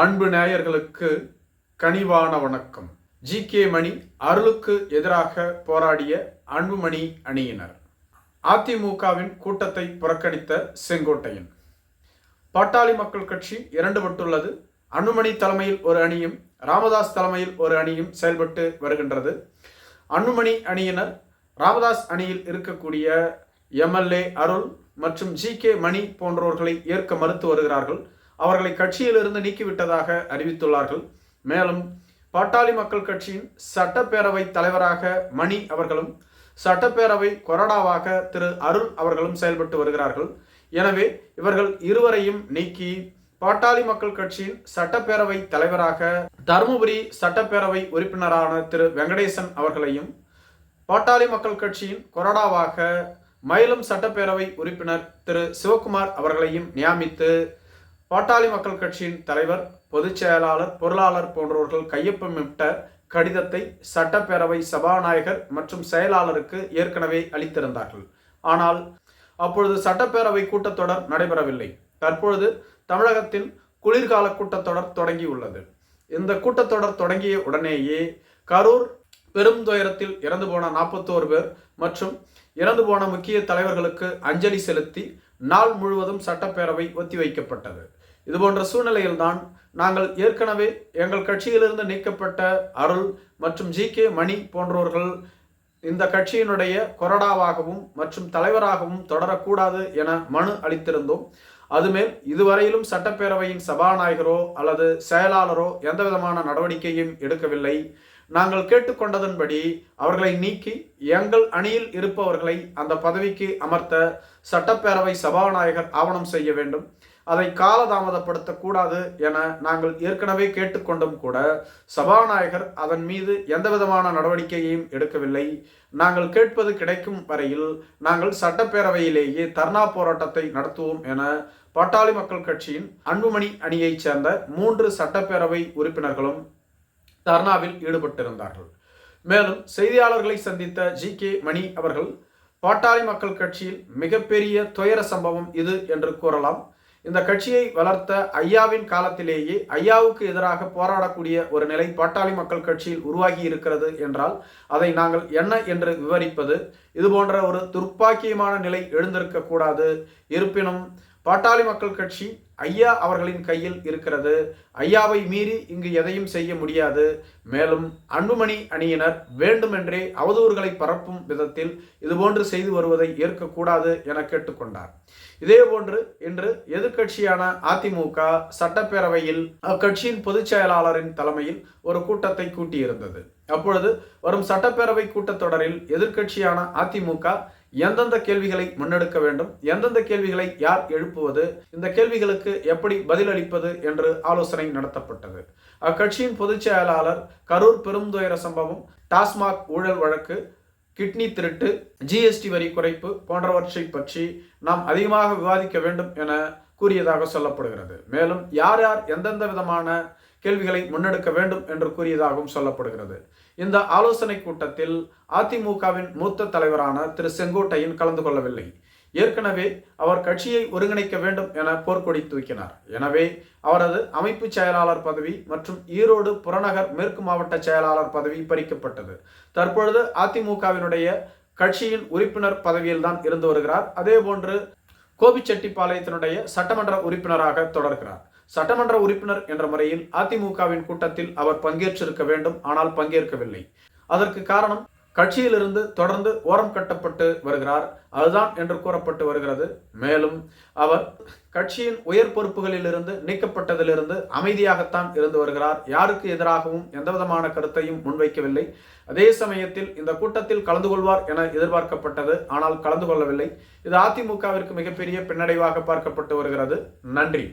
அன்பு நேயர்களுக்கு கனிவான வணக்கம். ஜி. கே. மணி அருளுக்கு எதிராக போராடிய அன்புமணி அணியினர். அதிமுகவின் கூட்டத்தை புறக்கணித்த செங்கோட்டையன். பாட்டாளி மக்கள் கட்சி இரண்டுபட்டுள்ளது அன்புமணி தலைமையில் ஒரு அணியும் ராமதாஸ் தலைமையில் ஒரு அணியும் செயல்பட்டு வருகின்றது. அன்புமணி அணியினர் ராமதாஸ் அணியில் இருக்கக்கூடிய எம்எல்ஏ அருள் மற்றும் ஜி. கே. மணி போன்றவர்களை ஏற்க மறுத்து வருகிறார்கள். அவர்களை கட்சியிலிருந்து நீக்கிவிட்டதாக அறிவித்துள்ளார்கள். மேலும் பாட்டாளி மக்கள் கட்சியின் சட்டப்பேரவை தலைவராக மணி அவர்களும் சட்டப்பேரவை கொறடாவாக திரு அருள் அவர்களும் செயல்பட்டு வருகிறார்கள். எனவே இவர்கள் இருவரையும் நீக்கி பாட்டாளி மக்கள் கட்சியின் சட்டப்பேரவை தலைவராக தருமபுரி சட்டப்பேரவை உறுப்பினரான திரு வெங்கடேசன் அவர்களையும் பாட்டாளி மக்கள் கட்சியின் கொறடாவாக மயிலம் சட்டப்பேரவை உறுப்பினர் திரு சிவகுமார் அவர்களையும் நியமித்து பாட்டாளி மக்கள் கட்சியின் தலைவர் பொதுச் செயலாளர் பொருளாளர் போன்றவர்கள் கையொப்பமிட்ட கடிதத்தை சட்டப்பேரவை சபாநாயகர் மற்றும் செயலாளருக்கு ஏற்கனவே அளித்திருந்தார்கள். ஆனால் அப்பொழுது சட்டப்பேரவை கூட்டத்தொடர் நடைபெறவில்லை. தற்பொழுது தமிழகத்தின் குளிர்கால கூட்டத்தொடர் தொடங்கியுள்ளது. இந்த கூட்டத்தொடர் தொடங்கிய உடனேயே கரூர் பெரும் துயரத்தில் இறந்து போன நாற்பத்தோரு பேர் மற்றும் இறந்து போன முக்கிய தலைவர்களுக்கு அஞ்சலி செலுத்தி நாள் முழுவதும் சட்டப்பேரவை ஒத்திவைக்கப்பட்டது. இதுபோன்ற சூழ்நிலையில்தான் நாங்கள் ஏற்கனவே எங்கள் கட்சியிலிருந்து நீக்கப்பட்ட அருள் மற்றும் ஜி கே மணி போன்றவர்கள் இந்த கட்சியினுடைய கொறடாவாகவும் மற்றும் தலைவராகவும் தொடரக்கூடாது என மனு அளித்திருந்தோம். அதுமேல் இதுவரையிலும் சட்டப்பேரவையின் சபாநாயகரோ அல்லது செயலாளரோ எந்த விதமான நடவடிக்கையும் எடுக்கவில்லை. நாங்கள் கேட்டுக்கொண்டதன்படி அவர்களை நீக்கி எங்கள் அணியில் இருப்பவர்களை அந்த பதவிக்கு அமர்த்த சட்டப்பேரவை சபாநாயகர் ஆவணம் செய்ய வேண்டும். அதை காலதாமதப்படுத்தக்கூடாது என நாங்கள் ஏற்கனவே கேட்டுக்கொண்டும் கூட சபாநாயகர் அதன் மீது எந்த விதமான நடவடிக்கையையும் எடுக்கவில்லை. நாங்கள் கேட்பது கிடைக்கும் வரையில் நாங்கள் சட்டப்பேரவையிலேயே தர்ணா போராட்டத்தை நடத்துவோம் என பாட்டாளி மக்கள் கட்சியின் அன்புமணி அணியைச் சேர்ந்த மூன்று சட்டப்பேரவை உறுப்பினர்களும் தர்ணாவில் ஈடுபட்டிருந்தார்கள். மேலும் செய்தியாளர்களை சந்தித்த ஜி கே மணி அவர்கள் பாட்டாளி மக்கள் கட்சியில் மிகப்பெரிய துயர சம்பவம் இது என்று கூறலாம். இந்த கட்சியை வளர்த்த ஐயாவின் காலத்திலேயே ஐயாவுக்கு எதிராக போராடக்கூடிய ஒரு நிலை பாட்டாளி மக்கள் கட்சியில் உருவாகி இருக்கிறது என்றால் அதை நாங்கள் என்ன என்று விவரிப்பது? இது போன்ற ஒரு துர்ப்பாக்கியமான நிலை எழுந்திருக்க கூடாது இருப்பினும் பாட்டாளி மக்கள் கட்சி ஐயா அவர்களின் கையில் இருக்கிறது. ஐயாவை மீறி இங்கு எதையும் செய்ய முடியாது. மேலும் அன்புமணி அணியினர் வேண்டுமென்றே அவதூறுகளை பரப்பும் விதத்தில் இதுபோன்று செய்து வருவதை ஏற்கக்கூடாது என கேட்டுக்கொண்டார். இதேபோன்று இன்று எதிர்கட்சியான அதிமுக சட்டப்பேரவையில் அக்கட்சியின் பொதுச் செயலாளரின் தலைமையில் ஒரு கூட்டத்தை கூட்டியிருந்தது. அப்பொழுது வரும் சட்டப்பேரவை கூட்டத்தொடரில் எதிர்கட்சியான அதிமுக எந்தெந்த கேள்விகளை முன்னெடுக்க வேண்டும்? எந்தெந்த கேள்விகளை யார் எழுப்புவது? இந்த கேள்விகளுக்கு எப்படி பதிலளிப்பது என்று ஆலோசனை நடத்தப்பட்டது. அக்கட்சியின் பொதுச் செயலாளர் கரூர் பெருந்துயர சம்பவம் டாஸ்மாக் ஊழல் வழக்கு கிட்னி திருட்டு ஜிஎஸ்டி வரி குறைப்பு போன்றவற்றை பற்றி நாம் அதிகமாக விவாதிக்க வேண்டும் என கூறியதாக சொல்லப்படுகிறது. மேலும் யார் யார் எந்தெந்த விதமான கேள்விகளை முன்னெடுக்க வேண்டும் என்று கூறியதாகவும் சொல்லப்படுகிறது. இந்த ஆலோசனை கூட்டத்தில் அதிமுகவின் மூத்த தலைவரான திரு செங்கோட்டையன் கலந்து கொள்ளவில்லை. ஏற்கனவே அவர் கட்சியை ஒருங்கிணைக்க வேண்டும் என போர்க்கொடி தூக்கினார். எனவே அவரது அமைப்பு செயலாளர் பதவி மற்றும் ஈரோடு புறநகர் மேற்கு மாவட்ட செயலாளர் பதவி பறிக்கப்பட்டது. தற்பொழுது அதிமுகவினுடைய கட்சியின் உறுப்பினர் பதவியில்தான் இருந்து வருகிறார். அதே போன்று கோபிச்செட்டிப்பாளையத்தினுடைய சட்டமன்ற உறுப்பினராக தொடர்கிறார். சட்டமன்ற உறுப்பினர் என்ற முறையில் அதிமுகவின் கூட்டத்தில் அவர் பங்கேற்றிருக்க வேண்டும் ஆனால் பங்கேற்கவில்லை. அதற்கு காரணம் கட்சியிலிருந்து தொடர்ந்து ஓரம் கட்டப்பட்டு வருகிறார். அதுதான் என்று கூறப்பட்டு வருகிறது. மேலும் அவர் கட்சியின் உயர் பொறுப்புகளிலிருந்து நீக்கப்பட்டதிலிருந்து அமைதியாகத்தான் இருந்து வருகிறார். யாருக்கு எதிராகவும் எந்தவிதமான கருத்தையும் முன்வைக்கவில்லை. அதே சமயத்தில் இந்த கூட்டத்தில் கலந்து கொள்வார் என எதிர்பார்க்கப்பட்டது ஆனால் கலந்து கொள்ளவில்லை. இது அதிமுகவிற்கு மிகப்பெரிய பின்னடைவாக பார்க்கப்பட்டு வருகிறது. நன்றி.